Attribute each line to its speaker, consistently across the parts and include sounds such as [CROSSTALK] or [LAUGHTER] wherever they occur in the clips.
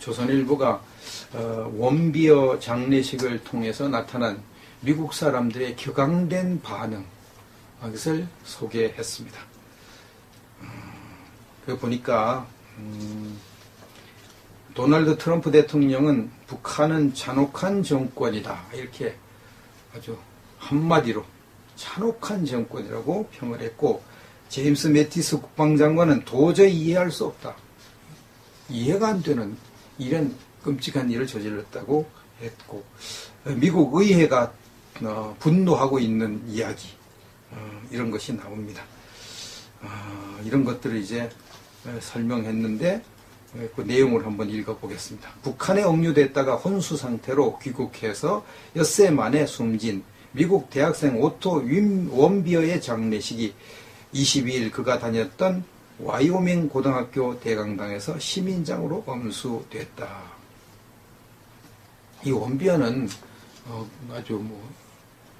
Speaker 1: 조선일보가 어, 원비어 장례식을 통해서 나타난 미국 사람들의 격앙된 반응 것을 소개했습니다. 음, 그 보니까 음, 도널드 트럼프 대통령은 북한은 잔혹한 정권이다 이렇게 아주 한마디로 잔혹한 정권이라고 평을 했고 제임스 매티스 국방장관은 도저히 이해할 수 없다. 이해가 안 되는 이런 끔찍한 일을 저질렀다고 했고 미국 의회가 어, 분노하고 있는 이야기 어, 이런 것이 나옵니다. 어, 이런 것들을 이제 설명했는데 그 내용을 한번 읽어보겠습니다. 북한에 억류됐다가 혼수 상태로 귀국해서 엿새 만에 숨진 미국 대학생 오토 원비어의 장례식이 22일 그가 다녔던 와이오밍 고등학교 대강당에서 시민장으로 엄수됐다. 이 원비어는 어, 아주 뭐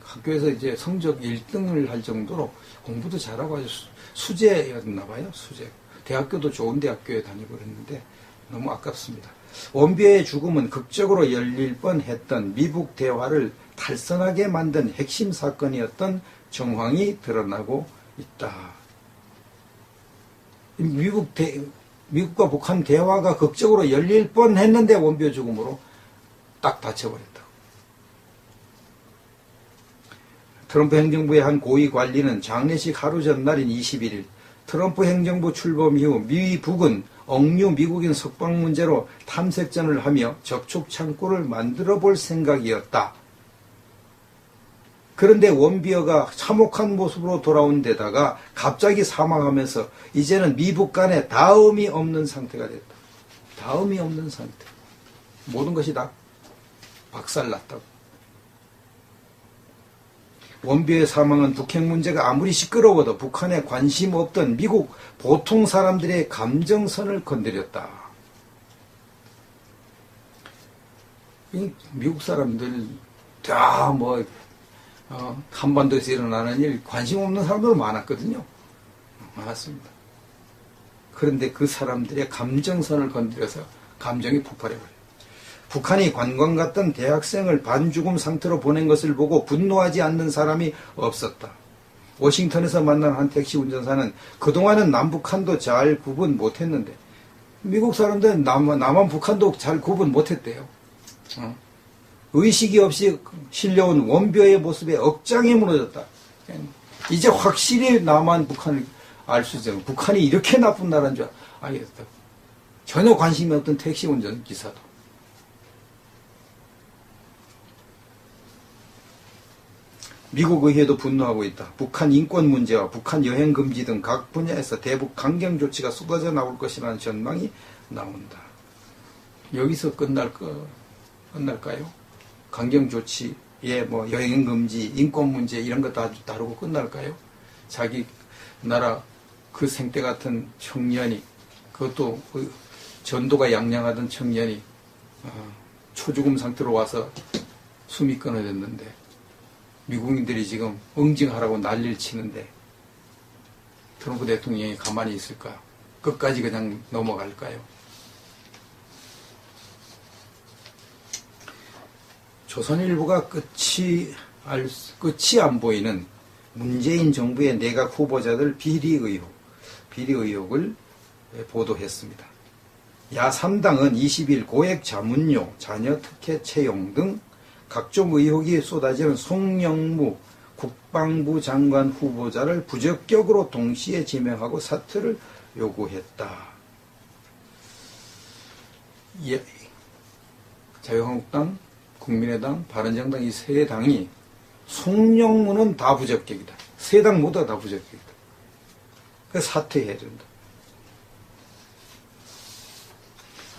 Speaker 1: 학교에서 이제 성적 1등을 할 정도로 공부도 잘하고 아주 수재였나 봐요. 수재. 대학교도 좋은 대학교에 다니고 그랬는데 너무 아깝습니다. 원비어의 죽음은 극적으로 열릴 뻔했던 미국 대화를 탈선하게 만든 핵심 사건이었던 정황이 드러나고 있다. 미국 대, 미국과 북한 대화가 극적으로 열릴 뻔 했는데 원비어 죽음으로 딱 다쳐버렸다. 트럼프 행정부의 한 고위 관리는 장례식 하루 전날인 21일 트럼프 행정부 출범 이후 미 북은 억류 미국인 석방 문제로 탐색전을 하며 접촉 창구를 만들어 볼 생각이었다. 그런데 원비어가 참혹한 모습으로 돌아온 데다가 갑자기 사망하면서 이제는 미북 간에 다음이 없는 상태가 됐다. 다음이 없는 상태. 모든 것이 다 박살났다고. 원비의 사망은 북핵 문제가 아무리 시끄러워도 북한에 관심 없던 미국 보통 사람들의 감정선을 건드렸다. 미국 사람들 다 뭐 어, 한반도에서 일어나는 일 관심 없는 사람들 많았거든요. 많았습니다. 그런데 그 사람들의 감정선을 건드려서 감정이 폭발해버려요. 북한이 관광 갔던 대학생을 반죽음 상태로 보낸 것을 보고 분노하지 않는 사람이 없었다. 워싱턴에서 만난 한 택시 운전사는 그동안은 남북한도 잘 구분 못했는데 미국 사람들은 남, 남한 북한도 잘 구분 못했대요. 어? 의식이 없이 실려온 원뼈의 모습에 억장이 무너졌다. 이제 확실히 남한 북한을 알 수 있어요. 북한이 이렇게 나쁜 나라인 줄 알겠다. 전혀 관심이 없던 택시 운전 기사도. 미국 의회도 분노하고 있다. 북한 인권 문제와 북한 여행 금지 등 각 분야에서 대북 강경 조치가 쏟아져 나올 것이라는 전망이 나온다. 여기서 끝날 거, 끝날까요? 강경 조치에 뭐 여행 금지, 인권 문제 이런 거 다 다루고 끝날까요? 자기 나라 그 생때 같은 청년이 그것도 그 전도가 양양하던 청년이 어, 초죽음 상태로 와서 숨이 끊어졌는데 미국인들이 지금 응징하라고 난리를 치는데 트럼프 대통령이 가만히 있을까? 끝까지 그냥 넘어갈까요? 조선일보가 끝이 알, 끝이 안 보이는 문재인 정부의 내각 후보자들 비리 의혹, 비리 의혹을 보도했습니다. 야 3당은 20일 고액 자문료, 자녀 특혜 채용 등 각종 의혹이 쏟아지는 송영무 국방부 장관 후보자를 부적격으로 동시에 지명하고 사퇴를 요구했다. 예, 자유한국당 국민의당, 바른정당 이 세 당이 송영무는 다 부적격이다. 세 당 모두 다 부적격이다. 그래서 사퇴해야 된다.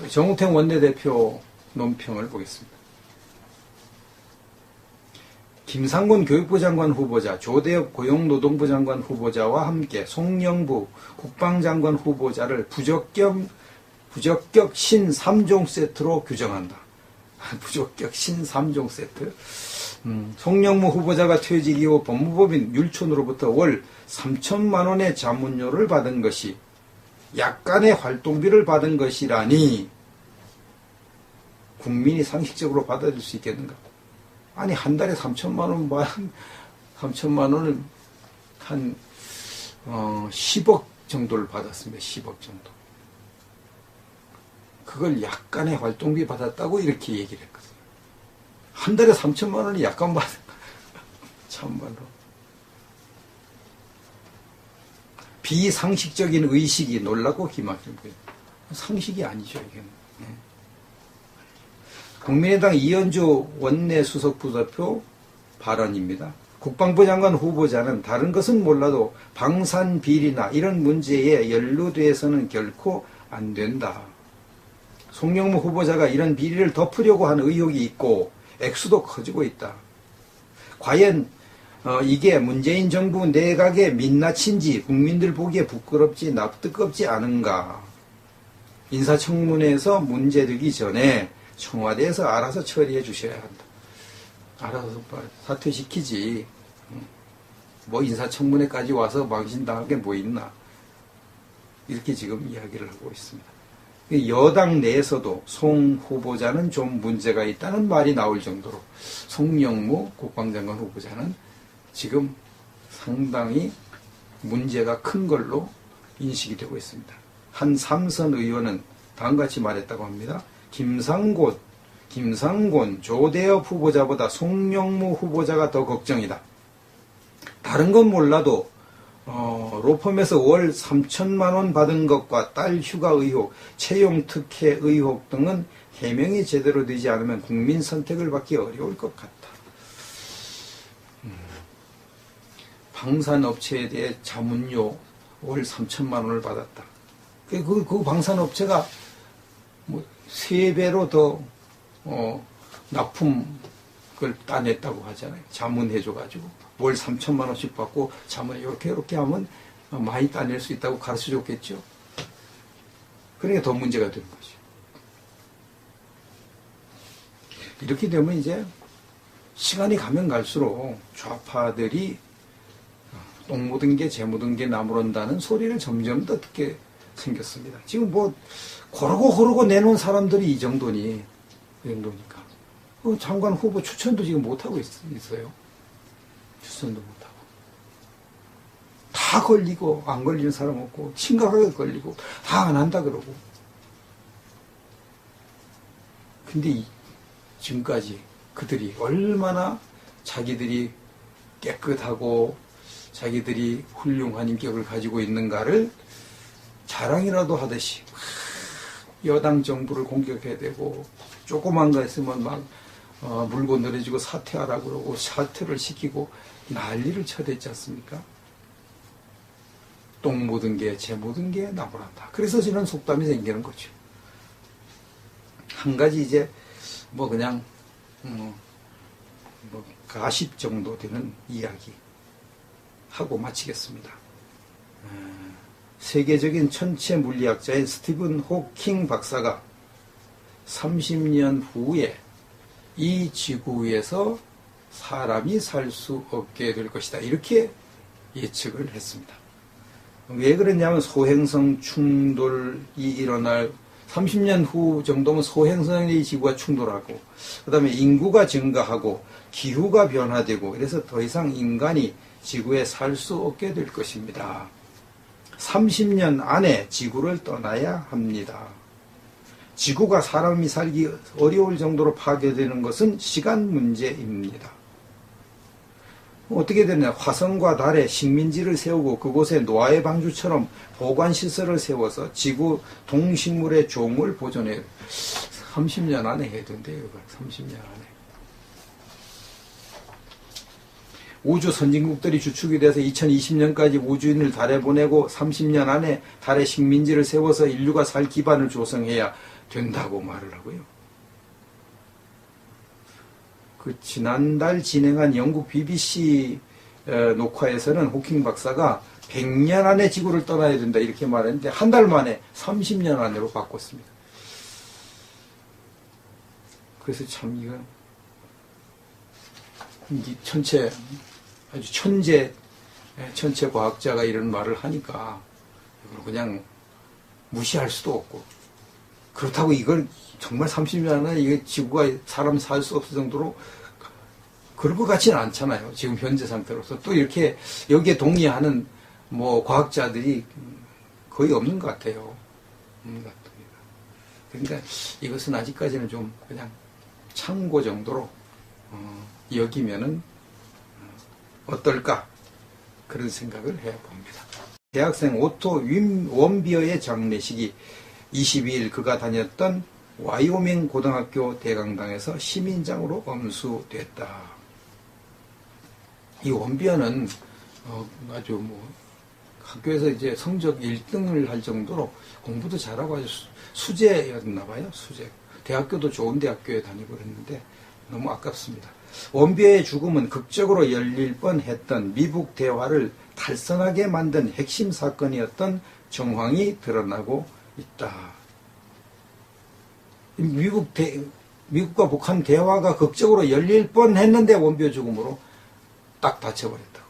Speaker 1: 정우택 원내대표 논평을 보겠습니다. 김상곤 교육부 장관 후보자, 조대엽 고용노동부 장관 후보자와 함께 송영부 국방장관 후보자를 부적격, 부적격 신 3종 세트로 규정한다. 부적격 신 3종 세트. 음, 송영무 후보자가 퇴직 이후 법무법인 율촌으로부터 월 3천만 원의 자문료를 받은 것이 약간의 활동비를 받은 것이라니 국민이 상식적으로 받아들일 수 있겠는가? 아니 한 달에 3천만 원, 뭐, 3천만 원을 한 어, 10억 정도를 받았습니다. 10억 정도. 그걸 약간의 활동비 받았다고 이렇게 얘기를 했거든요. 한 달에 3천만 원이 약간 받은 [LAUGHS] 참말로. 비상식적인 의식이 놀라고 기막힌 거예요. 상식이 아니죠, 이게. 네. 국민의당 이현주 원내 수석 부대표 발언입니다. 국방부 장관 후보자는 다른 것은 몰라도 방산 비리나 이런 문제에 연루돼서는 결코 안 된다. 송영무 후보자가 이런 비리를 덮으려고 하는 의혹이 있고 액수도 커지고 있다. 과연 어, 이게 문재인 정부 내각의 민낯인지 국민들 보기에 부끄럽지 납득없지 않은가. 인사청문회에서 문제되기 전에 청와대에서 알아서 처리해 주셔야 한다. 알아서 사퇴시키지. 뭐 인사청문회까지 와서 망신당할 게뭐 있나. 이렇게 지금 이야기를 하고 있습니다. 여당 내에서도 송 후보자는 좀 문제가 있다는 말이 나올 정도로 송영무 국방장관 후보자는 지금 상당히 문제가 큰 걸로 인식이 되고 있습니다. 한 삼선 의원은 다음같이 말했다고 합니다. 김상곤, 김상곤, 조대엽 후보자보다 송영무 후보자가 더 걱정이다. 다른 건 몰라도 어, 로펌에서 월 3천만 원 받은 것과 딸 휴가 의혹, 채용 특혜 의혹 등은 해명이 제대로 되지 않으면 국민 선택을 받기 어려울 것 같다. 음. 방산업체에 대해 자문료 월 3천만 원을 받았다. 그, 그, 그 방산업체가 뭐, 세 배로 더, 어, 납품 을 따냈다고 하잖아요. 자문해줘가지고. 월 3천만 원씩 받고 자문에 이렇게 이렇게 하면 많이 따낼 수 있다고 가르쳐 줬겠죠. 그러니까 더 문제가 되는 거죠. 이렇게 되면 이제 시간이 가면 갈수록 좌파들이 똥 묻은 게 재 묻은 게 나무른다는 소리를 점점 더 듣게 생겼습니다. 지금 뭐 고르고 고르고 내놓은 사람들이 이 정도니 이 정도니까 그 장관 후보 추천도 지금 못 하고 있어요. 추천도 못 하고 다 걸리고 안 걸리는 사람 없고 심각하게 걸리고 다 안 한다 그러고 근데 이, 지금까지 그들이 얼마나 자기들이 깨끗하고 자기들이 훌륭한 인격을 가지고 있는가를 자랑이라도 하듯이 여당 정부를 공격해야 되고 조그만 거 있으면 막 어, 물고 늘어지고 사퇴하라고 그러고 사퇴를 시키고 난리를 쳐댔지 않습니까? 똥 묻은 게, 재 묻은 게 나무란다. 그래서 저는 속담이 생기는 거죠. 한 가지 이제 뭐 그냥 음, 뭐 가십 정도 되는 이야기 하고 마치겠습니다. 음, 세계적인 천체 물리학자인 스티븐 호킹 박사가 30년 후에 이 지구 위에서 사람이 살 수 없게 될 것이다. 이렇게 예측을 했습니다. 왜 그랬냐면 소행성 충돌이 일어날 30년 후 정도면 소행성의 지구가 충돌하고 그다음에 인구가 증가하고 기후가 변화되고 그래서 더 이상 인간이 지구에 살 수 없게 될 것입니다. 30년 안에 지구를 떠나야 합니다. 지구가 사람이 살기 어려울 정도로 파괴되는 것은 시간 문제입니다. 어떻게 되냐 화성과 달에 식민지를 세우고 그곳에 노아의 방주처럼 보관시설을 세워서 지구 동식물의 종을 보존해 30년 안에 해야 된대요. 30년 안에. 우주 선진국들이 주축이 돼서 2020년까지 우주인을 달에 보내고 30년 안에 달에 식민지를 세워서 인류가 살 기반을 조성해야 된다고 말을 하고요. 그 지난달 진행한 영국 BBC 녹화에서는 호킹 박사가 100년 안에 지구를 떠나야 된다 이렇게 말했는데 한 달 만에 30년 안으로 바꿨습니다. 그래서 참 이거 천체 아주 천재 천체 과학자가 이런 말을 하니까 그냥 무시할 수도 없고 그렇다고 이걸 정말 30년 안에 이게 지구가 사람 살 수 없을 정도로 그럴 것 같지는 않잖아요. 지금 현재 상태로서. 또 이렇게 여기에 동의하는 뭐 과학자들이 거의 없는 것 같아요. 없는 것 같습니다. 그러니까 이것은 아직까지는 좀 그냥 참고 정도로 어, 여기면은 어, 어떨까 그런 생각을 해봅니다. 대학생 오토 윈 원비어의 장례식이 22일 그가 다녔던 와이오밍 고등학교 대강당에서 시민장으로 엄수됐다. 이 원비어는 어, 아주 뭐 학교에서 이제 성적 1등을 할 정도로 공부도 잘하고 아주 수- 수재였나 봐요. 수재. 대학교도 좋은 대학교에 다니고 그랬는데 너무 아깝습니다. 원비어의 죽음은 극적으로 열릴 뻔했던 미국 대화를 달성하게 만든 핵심 사건이었던 정황이 드러나고 있다. 미국 대, 미국과 북한 대화가 극적으로 열릴 뻔 했는데 원비어 죽음으로 딱 다쳐버렸다.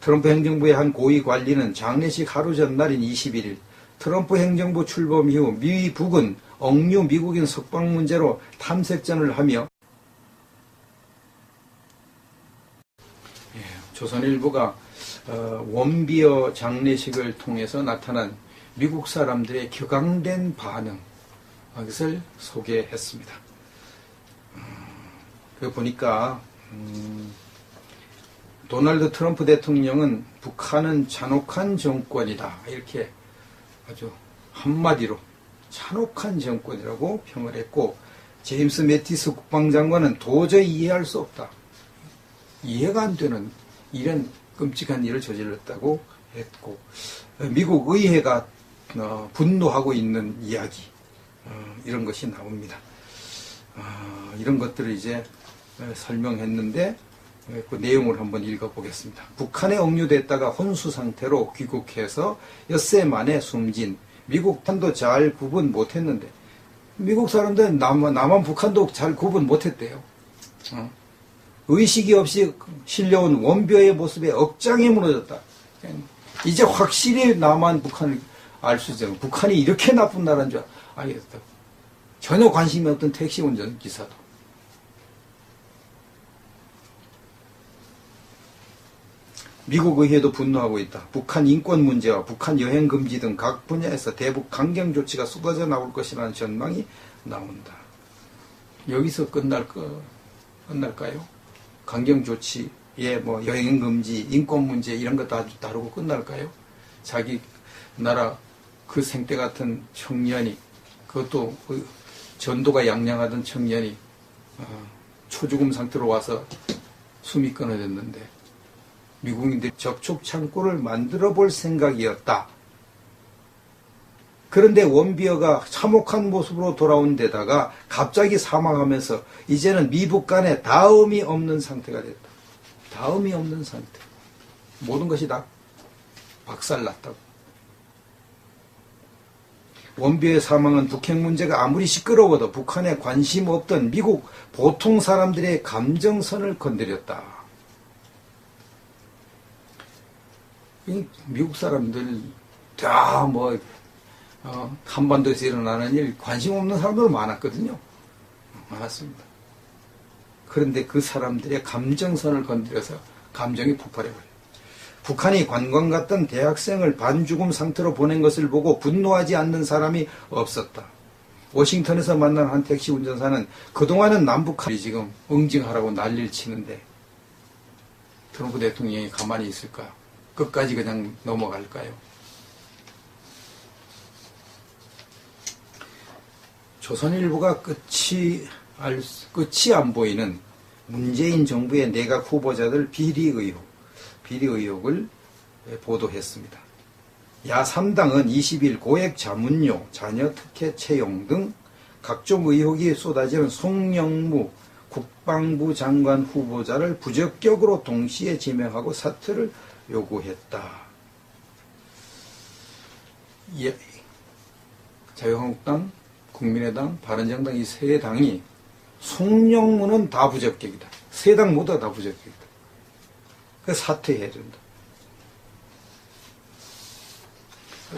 Speaker 1: 트럼프 행정부의 한 고위 관리는 장례식 하루 전날인 21일 트럼프 행정부 출범 이후 미 북은 억류 미국인 석방 문제로 탐색전을 하며 예, 조선일보가 어, 원비어 장례식을 통해서 나타난 미국 사람들의 격앙된 반응 것을 소개했습니다. 음, 그 보니까 음, 도널드 트럼프 대통령은 북한은 잔혹한 정권이다 이렇게 아주 한마디로 잔혹한 정권이라고 평을 했고 제임스 매티스 국방장관은 도저히 이해할 수 없다. 이해가 안 되는 이런 끔찍한 일을 저질렀다고 했고 미국 의회가 어, 분노하고 있는 이야기 어, 이런 것이 나옵니다. 어, 이런 것들을 이제 어, 설명했는데 어, 그 내용을 한번 읽어보겠습니다. 북한에 억류됐다가 혼수 상태로 귀국해서 엿새 만에 숨진 미국 판도 잘 구분 못했는데 미국 사람들은 남한, 남한 북한도 잘 구분 못했대요. 어? 의식이 없이 실려온 원뼈의 모습에 억장이 무너졌다. 이제 확실히 남한 북한을 알 수 있어요. 북한이 이렇게 나쁜 나라인 줄 알겠다. 전혀 관심이 없던 택시 운전 기사도. 미국 의회도 분노하고 있다. 북한 인권 문제와 북한 여행 금지 등 각 분야에서 대북 강경 조치가 쏟아져 나올 것이라는 전망이 나온다. 여기서 끝날 거 끝날까요? 강경 조치에 뭐 여행 금지, 인권 문제 이런 거 다 다루고 끝날까요? 자기 나라 그 생때 같은 청년이 그것도 그 전도가 양양하던 청년이 어, 초죽음 상태로 와서 숨이 끊어졌는데 미국인들이 접촉 창구를 만들어 볼 생각이었다. 그런데 원비어가 참혹한 모습으로 돌아온 데다가 갑자기 사망하면서 이제는 미북 간에 다음이 없는 상태가 됐다. 다음이 없는 상태. 모든 것이 다 박살났다고. 원비의 사망은 북핵 문제가 아무리 시끄러워도 북한에 관심 없던 미국 보통 사람들의 감정선을 건드렸다. 이 미국 사람들 다 뭐 어, 한반도에서 일어나는 일 관심 없는 사람들 많았거든요. 많았습니다. 그런데 그 사람들의 감정선을 건드려서 감정이 폭발해버려요. 북한이 관광 갔던 대학생을 반죽음 상태로 보낸 것을 보고 분노하지 않는 사람이 없었다. 워싱턴에서 만난 한 택시 운전사는 그동안은 남북한이 지금 응징하라고 난리를 치는데 트럼프 대통령이 가만히 있을까요? 끝까지 그냥 넘어갈까요? 조선일보가 끝이 알, 수- 끝이 안 보이는 문재인 정부의 내각 후보자들 비리 의혹, 비리 의혹을 보도했습니다. 야 3당은 20일 고액 자문료, 자녀 특혜 채용 등 각종 의혹이 쏟아지는 송영무 국방부 장관 후보자를 부적격으로 동시에 지명하고 사퇴를 요구했다. 예, 자유한국당, 국민의당, 바른정당 이 세 당이 송영무는 다 부적격이다. 세 당 모두 다 부적격이다. 그 사퇴해야 된다.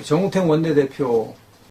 Speaker 1: 정우택 원내대표